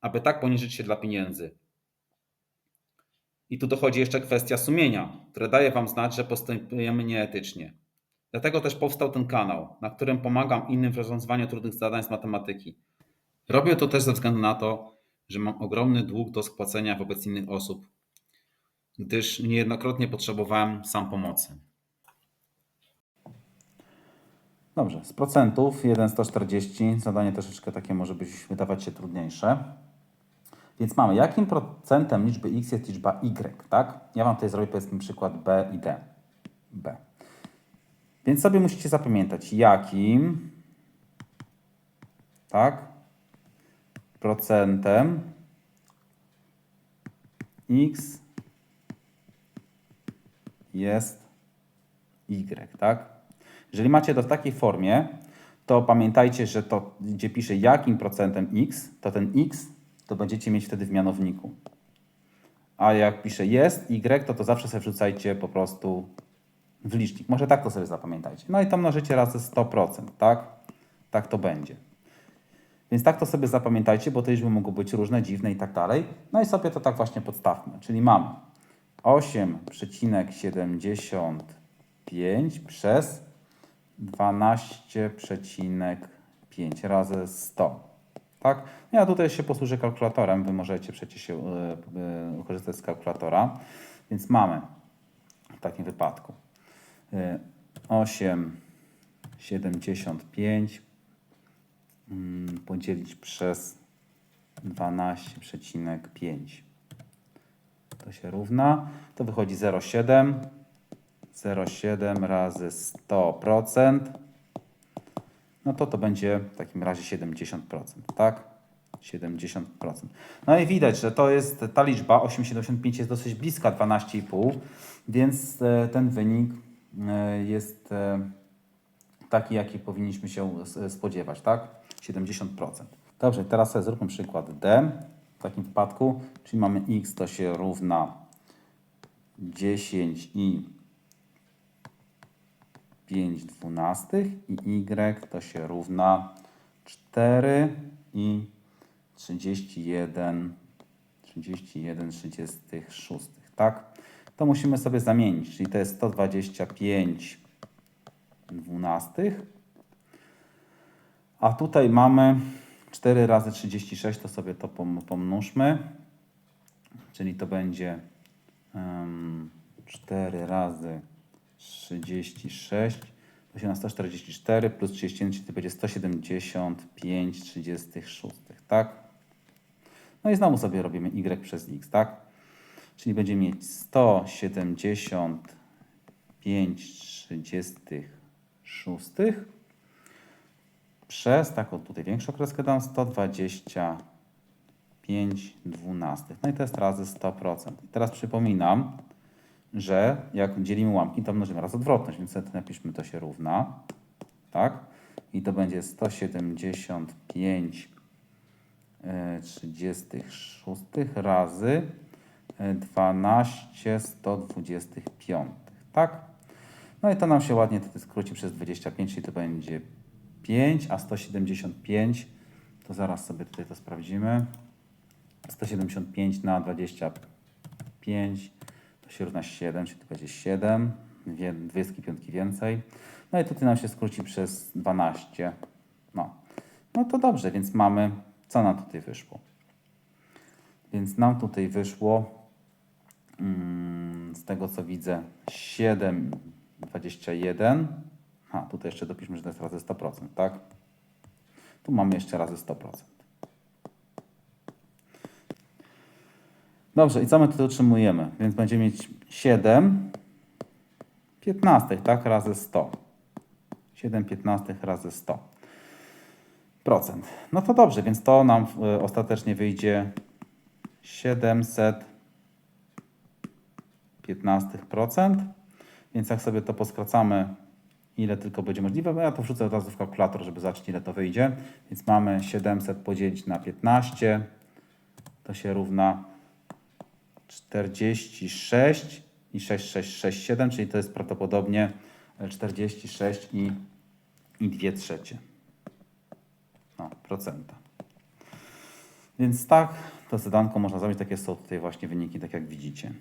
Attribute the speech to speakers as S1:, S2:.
S1: aby tak poniżyć się dla pieniędzy. I tu dochodzi jeszcze kwestia sumienia, które daje Wam znać, że postępujemy nieetycznie. Dlatego też powstał ten kanał, na którym pomagam innym w rozwiązywaniu trudnych zadań z matematyki. Robię to też ze względu na to, że mam ogromny dług do spłacenia wobec innych osób, gdyż niejednokrotnie potrzebowałem sam pomocy.
S2: Dobrze, z procentów 1,140 zadanie troszeczkę takie może być wydawać się trudniejsze. Więc mamy, jakim procentem liczby x jest liczba y, tak? Ja Wam tutaj zrobię powiedzmy przykład b i d. b. Więc sobie musicie zapamiętać, jakim, tak, procentem x jest y, tak? Jeżeli macie to w takiej formie, to pamiętajcie, że to, gdzie pisze jakim procentem x, to ten x to będziecie mieć wtedy w mianowniku. A jak pisze jest y, to to zawsze sobie wrzucajcie po prostu w licznik. Może tak to sobie zapamiętajcie. No i to mnożycie razy 100%, tak? Tak to będzie. Więc tak to sobie zapamiętajcie, bo te liczby mogą być różne, dziwne i tak dalej. No i sobie to tak właśnie podstawmy. Czyli mamy 8,75 przez 12,5 razy 100. Tak? Ja tutaj się posłużę kalkulatorem. Wy możecie przecież się, yy, korzystać z kalkulatora. Więc mamy w takim wypadku yy, 8,75 mm, podzielić przez 12,5. To się równa. To wychodzi 0,7. 0,7 razy 100%. No to to będzie w takim razie 70%, tak? 70%. No i widać, że to jest ta liczba 8,75 jest dosyć bliska 12,5, więc e, ten wynik e, jest e, taki, jaki powinniśmy się spodziewać, tak? 70%. Dobrze, teraz sobie zróbmy przykład D w takim wypadku, czyli mamy x to się równa 10 i 5 dwunastych i y to się równa 4 i 31, 31 36, tak? To musimy sobie zamienić, czyli to jest 125 dwunastych, a tutaj mamy 4 razy 36, to sobie to pomnóżmy, czyli to będzie um, 4 razy 36, to się na 144 plus 31, czyli to będzie 175 36, tak? No i znowu sobie robimy y przez x, tak? Czyli będziemy mieć 175 36 przez taką tutaj większą kreskę dam 125 dwunastych. No i to jest razy 100%. I teraz przypominam, że jak dzielimy łamki, to mnożymy raz odwrotność, więc wtedy napiszmy to się równa, tak? I to będzie 175 36 razy e, 12 125, tak? No i to nam się ładnie tutaj skróci przez 25, czyli to będzie 5, a 175, to zaraz sobie tutaj to sprawdzimy. 175 na 25 to się równa 7, czyli to będzie 7, dwie, dwie piątki więcej. No i tutaj nam się skróci przez 12. No. no to dobrze, więc mamy, co nam tutaj wyszło? Więc nam tutaj wyszło mm, z tego co widzę 7, 21. A tutaj jeszcze dopiszmy, że to jest razy 100%, tak? Tu mamy jeszcze razy 100%. Dobrze, i co my tutaj otrzymujemy? Więc będziemy mieć 7 15, tak? Razy 100. 7 15 razy 100 procent. No to dobrze, więc to nam y, ostatecznie wyjdzie 715%. Więc jak sobie to poskracamy, ile tylko będzie możliwe, bo ja to wrzucę od razu w kalkulator, żeby zobaczyć ile to wyjdzie. Więc mamy 700 podzielić na 15, to się równa 46 i 6667, czyli to jest prawdopodobnie 46 i, i 2 trzecie no, procenta. Więc tak, to zadanko można zrobić. Takie są tutaj właśnie wyniki, tak jak widzicie.